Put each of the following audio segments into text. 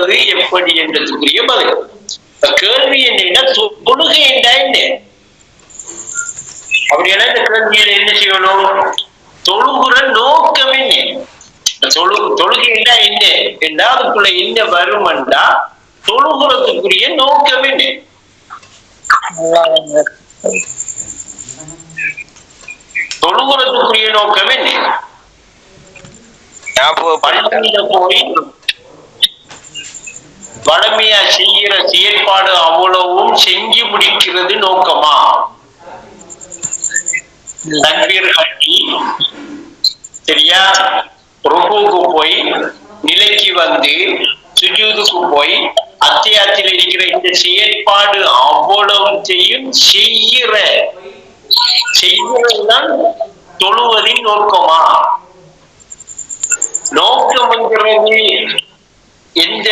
தொழுகிறது எப்படி என்றதுக்குரிய பதில் கேள்வி என்னன்னா தொழுகை என்றா என்ன? அப்படின்னா இந்த கேள்வியில என்ன செய்யணும்? தொழுகிற நோக்கம் என்ன? தொழு தொழுகைன்னா என்ன? என்றா அதுக்குள்ள என்ன வருமெண்டா தொழுகிறதுக்குரிய நோக்கம் என்ன? தொழுகிறதுக்குரிய நோக்கம் என்ன? பள்ளியில போய் வளமையா செய்கிற செயற்பாடு அவ்வளவும் செஞ்சு முடிக்கிறது நோக்கமா? கட்டி சரியா? ருக்குவுக்கு போய் நிலைக்கு வந்து சுஜூதுக்கு போய் அத்தியாத்தில் இருக்கிற இந்த செயற்பாடு அவ்வளவு செய்யும் செய்கிற செய்கிறதுதான் தொழுவதின் நோக்கமா? நோக்கம் என்கிறது எந்த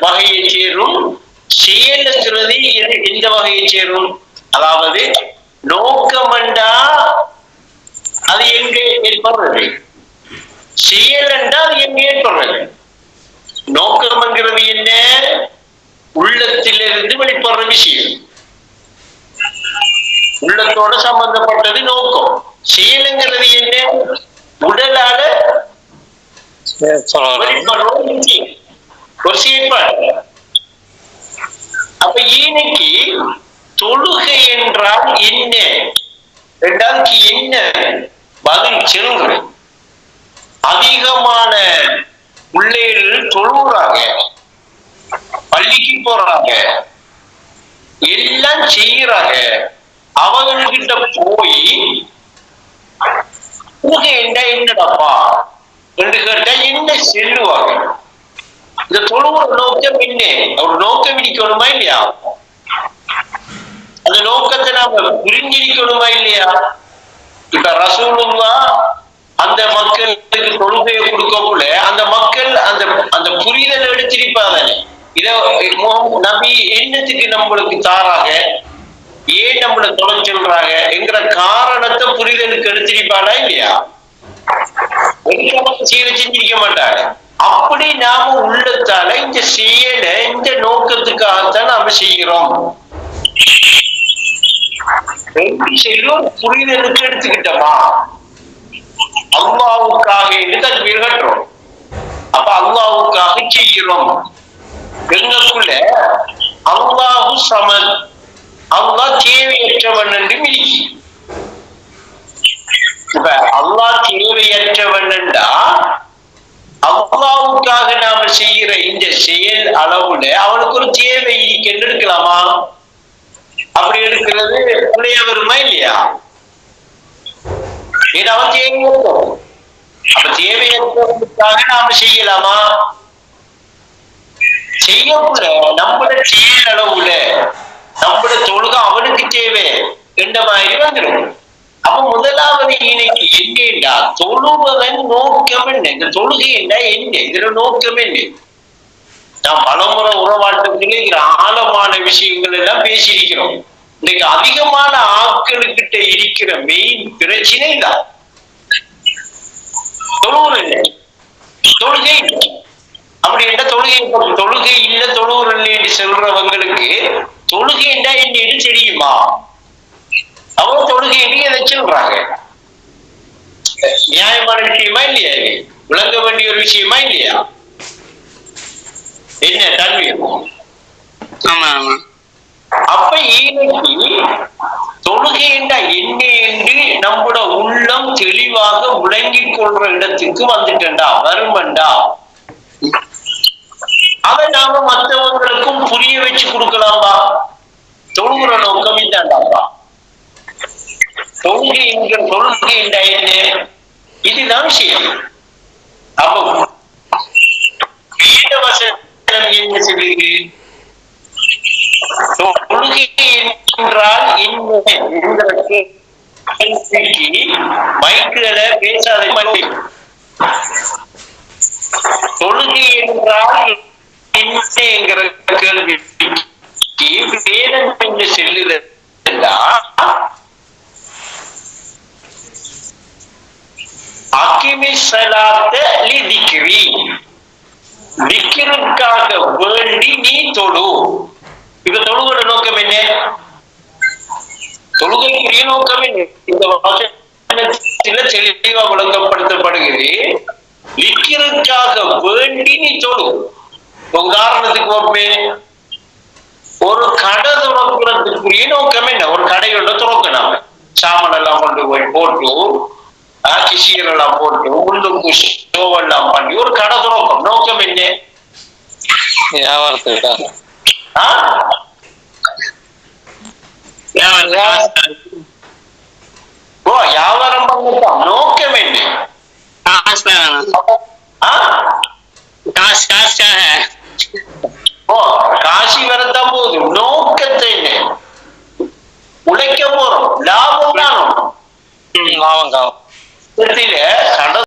வகையை சேரும்? செயலுங்கிறது எது? எந்த வகையை சேரும்? அதாவது நோக்கமண்டா அது எங்க ஏற்படுறது? செயல் என்றால் அது எங்க ஏற்படுறது? நோக்கம்ங்கிறது என்ன? உள்ளத்திலிருந்து வெளிப்படுற விஷயம். உள்ளத்தோட சம்பந்தப்பட்டது நோக்கம். செயலுங்கிறது என்ன? உடலால வெளிப்படுற விஷயம். ஒரு செயற்பாடு அப்ப இன்னைக்கு தொழுகை என்றால் என்ன? ரெண்டாவதுக்கு என்ன? பதில் செல்று அதிகமான பிள்ளைகள் தொழுகிறாங்க பள்ளிக்கு போறாங்க. எல்லாம் செய்யறாங்க. அவங்ககிட்ட போய் தொழுகை என்ன என்னடாப்பா? என்று கேட்டா என்ன செல்லுவாங்க? இந்த தொழுவோட நோக்கம் என்ன ஒரு நோக்கம் இடிக்கணுமா இல்லையா அந்த நோக்கத்தை நாம புரிஞ்சிருக்கணுமா இல்லையா இப்ப ரசூலுல்லா அந்த மக்களுக்கு கொள்கையை கொடுக்கக்குள்ள அந்த மக்கள் அந்த அந்த புரிதல் எடுத்திருப்பாதானே இத நபி என்னத்துக்கு நம்மளுக்கு தாராக ஏன் நம்மள தொலை சொல்றாங்க என்கிற காரணத்தை புரிதலுக்கு எடுத்திருப்பாளா இல்லையா எடுக்காம செய்ய செஞ்சிருக்க மாட்டாங்க அப்படி நாம உள்ளத்தால இந்த செயலை இந்த நோக்கத்துக்காகத்தான் நாம செய்கிறோம். செல்லும் புரிதலுக்கு எடுத்துக்கிட்டோமா? அல்லாவுக்காக தக்பீர் கட்டுறோம் அப்ப அல்லாவுக்காக செய்கிறோம். எங்களுக்குள்ள அல்லாஹு சமன். அல்லாஹ் தேவையற்றவன் என்று மிதிக்கு இப்ப அல்லாஹ் தேவையற்றவன் என்றா செய்கிற இந்த செயல் அளவுல அவனுக்கு ஒரு தேவை இருக்குன்னு எடுக்கலாமா அப்படி எடுக்கிறது புள்ளைய வருமா இல்லையா? இது அவன் தேவையற்றோம் அப்ப தேவையற்றவனுக்காக நாம செய்யலாமா? செய்யக்கூட நம்மள செயல் அளவுல நம்மள தொழுக அவனுக்கு தேவை. என்ற மாதிரி வந்துடும் அப்ப முதலாவது இன்னைக்கு என்னடா தொழுவதன் நோக்கம் என்ன? இந்த தொழுகை என்ன? என்ன இதுல நோக்கம் என்ன? நான் பலமுறை உறவாட்டத்திலே ஆழமான விஷயங்கள் எல்லாம் பேசியிருக்கிறோம். இன்னைக்கு அதிகமான ஆட்களுக்கிட்ட இருக்கிற மெயின் பிரச்சனை தான் தொழுவுற இல்லை தொழுகை இல்லை அப்படி என்ன தொழுகை? தொழுகை இல்ல தொழுவுற என்று சொல்றவங்களுக்கு தொழுகை என்ன? என்ன? தெரியுமா? அவங்க தொழுகை எதை சொல்றாங்க. நியாயமான விஷயமா இல்லையா இது? விளங்க வேண்டிய ஒரு விஷயமா இல்லையா? என்ன தன்மை? ஆமா ஆமா. அப்ப இன்னைக்கு தொழுகை என்ற என்ன என்று நம்முட உள்ளம் தெளிவாக விளங்கிக் கொள்ற இடத்துக்கு வந்துட்டா வருமண்டா அதை நாம மற்றவங்களுக்கும் புரிய வச்சு கொடுக்கலாம்பா. தொழுகிற நோக்கம் இதாண்டாப்பா. தொழுகை என்கிற தொழுகை என்றாயிற்று இதுதான் விஷயம். அப்போ வேத வசனம் என்ன சொல்லுது தொழுகை என்றால் என்ன? மைக்குல பேசாத மாதிரி. தொழுகை என்றால் என்ன என்கிற கேள்விக்கு வேதம் என்று செல்லுதா அக்கிமி சலாத்த லிதிக்ரி விக்கிற்காக வேண்டி நீ தொழு. இப்ப தொழுகோட நோக்கம் என்ன? தொழுகைக்குரிய நோக்கம் என்ன? இந்த வசனத்தில தெளிவா விளங்கப்படுத்தப்படுகிறது விக்கிற்காக வேண்டி நீ தொழு. உதாரணத்துக்கு பார்ப்பே ஒரு கடை துறக்கிறதுக்குரிய நோக்கம் என்ன? ஒரு கடையோட துறக்கணும். சாமன் எல்லாம் கொண்டு போய் போட்டு கிசியர் எல்லாம் போட்டு உள்ளுக்கு ஷோவெல்லாம் பண்ணி ஒரு கடை துறக்கும் நோக்கம் என்ன வியாபாரத்துக்காக ஆ? வியாபாரத்துக்கு ஓ வியாபாரம் பண்ணத்தான் நோக்கம் என்ன காசு வேணும் ஆ? காசு காசுக்காக ஓ காசி வரத்தான் போகுது நோக்கத்தை என்ன உழைக்க போறோம் லாபம் காணும் ம் லாபம் காலம் இடத்துல